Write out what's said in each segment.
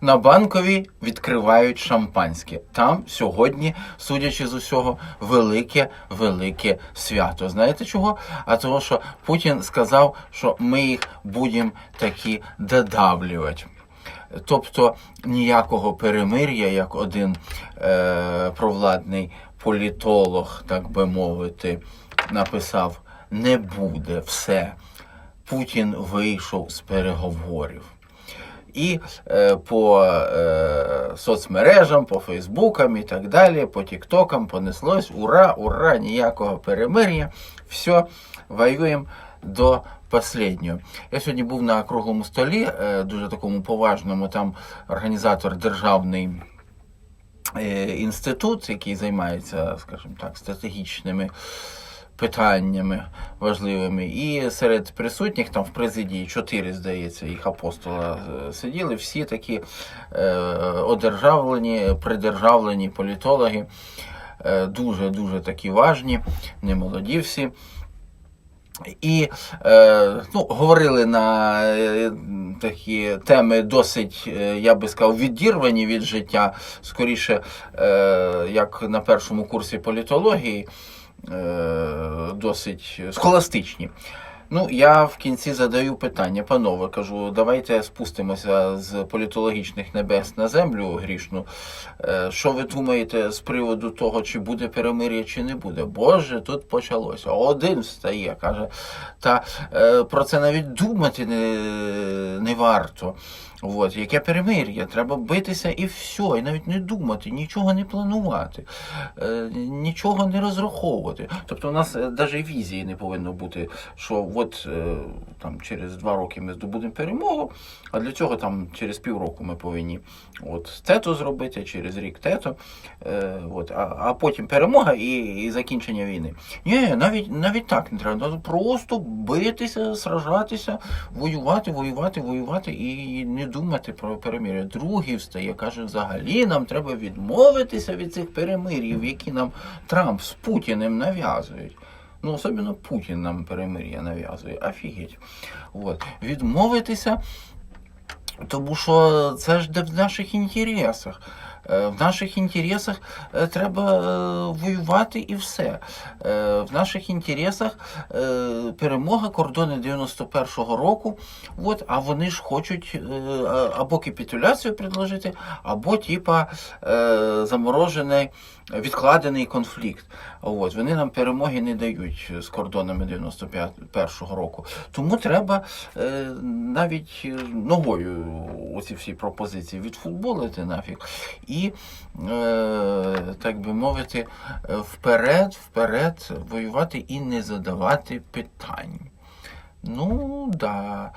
На банковій відкривають шампанське. Там сьогодні, судячи з усього, велике, велике свято. Знаєте чого? А того, що Путін сказав, що ми їх будемо такі додавлювати. Тобто ніякого перемир'я, як один е, провладний політолог, так би мовити, написав, не буде все. Путін вийшов з переговорів. І е, по е, соцмережам, по Фейсбукам і так далі, по Тіктокам понеслось ура, ура, ніякого перемир'я. Все, воюємо до останнього. Я сьогодні був на круглому столі, е, дуже такому поважному, там організатор державний е, інститут, який займається, скажімо так, стратегічними питаннями важливими. І серед присутніх там в президії чотири, здається, їх апостола е, сиділи, всі такі е, одержавлені, придержавлені політологи, дуже-дуже такі важні, не молоді всі. І е, ну, говорили на е, такі теми досить, е, я би сказав, відірвані від життя, скоріше, е, як на першому курсі політології, досить схоластичні. Ну, я в кінці задаю питання, панове, кажу, давайте спустимося з політологічних небес на землю грішну. Е, Що ви думаєте з приводу того, чи буде перемир'я, чи не буде? Боже, тут почалося. Один встає, каже, та е, про це навіть думати не, не варто. От, яке перемир'я, треба битися і все, і навіть не думати, нічого не планувати, е, нічого не розраховувати. Тобто у нас навіть візії не повинно бути, що от е, там через два роки ми здобудемо перемогу, а для цього там через півроку ми повинні от тето зробити, через рік тето, е, от, а, а потім перемога і, і закінчення війни. Ні, навіть навіть так не. Треба просто битися, сражатися, воювати, воювати, воювати і не думати про перемир'я. Другий встає, каже, взагалі нам треба відмовитися від цих перемир'їв, які нам Трамп з Путіним нав'язують. Ну, особливо Путін нам перемир'я нав'язує. Офігеть. От. Відмовитися, тому що це ж де в наших інтересах. Е, В наших інтересах е, треба е, воювати і все. В наших інтересах перемога кордони 91-го року. От, а вони ж хочуть або капітуляцію предложити, або типа заморожений відкладений конфлікт. От, вони нам перемоги не дають з кордонами 91-го року. Тому треба навіть ногою оці всі пропозиції відфутболити нафіг. І, е, так би мовити, вперед, вперед воювати і не задавати питань. Ну, да.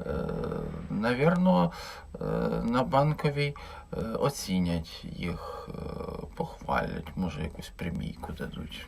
Е, Навірно, е, на банковій оцінять їх, похвалять, може якусь премійку дадуть.